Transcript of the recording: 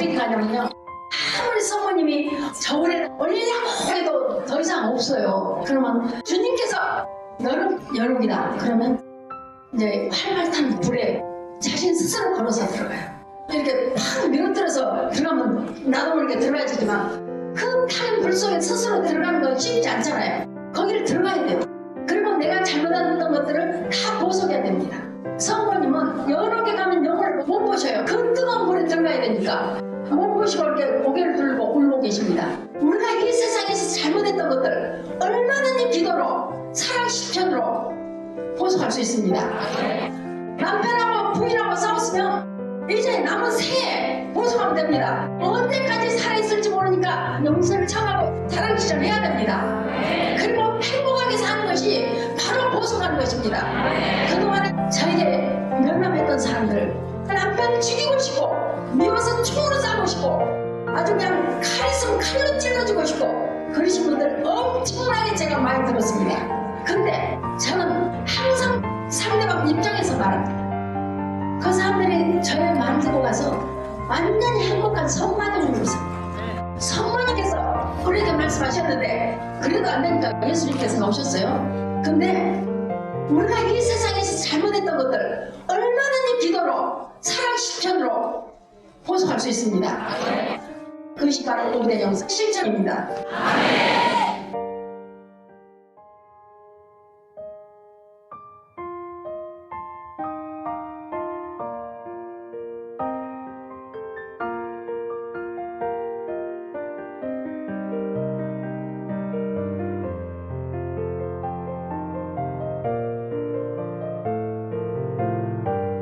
얘기 하냐면요. 아무리 성모님이 저울에 올리려고 해도 더 이상 없어요. 그러면 주님께서 여름, 여름이다. 그러면 이제 활활 탄 불에 자신 스스로 걸어서 들어가요. 이렇게 팍 밀어들어서 들어가면 나도 모르게 들어가지만 그 타는 불 속에 스스로 들어가는 건 쉽지 않잖아요. 거기를 들어가야 돼요. 그리고 내가 잘못했던 것들을 다 보석해야 됩니다. 성모님은 여러 개 가면 영혼을 못 보셔요. 그 뜨거운 물에 들어가야 되니까. 이렇게 고개를 들고 울고 계십니다. 우리가 이 세상에서 잘못했던 것들 얼마든지 기도로 사랑 실천으로 보석할 수 있습니다. 남편하고 부인하고 싸웠으면 이제 남은 새해 보석하면 됩니다. 언제까지 살아있을지 모르니까 용서를 청하고 사랑 실천해야 됩니다. 그리고 행복하게 사는 것이 바로 보석하는 것입니다. 그동안에 저에게 면담했던 사람들 남편 죽이고 싶고 미워서 싶고 아주 그냥 칼 있으면 칼로 찔러주고 싶고 그러신 분들 엄청나게 제가 많이 들었습니다. 근데 저는 항상 상대방 입장에서 말합니다. 그 사람들이 말 듣고 가서 완전히 행복한 성마들을 주세요. 성모님께서 우리에게 말씀하셨는데 그래도 안 되니까 예수님께서 오셨어요. 근데 우리가 이 세상에서 잘못했던 것들 얼마든지 기도로 사랑 실천으로 보석할 수 있습니다. 바로 오대 영상 실천입니다.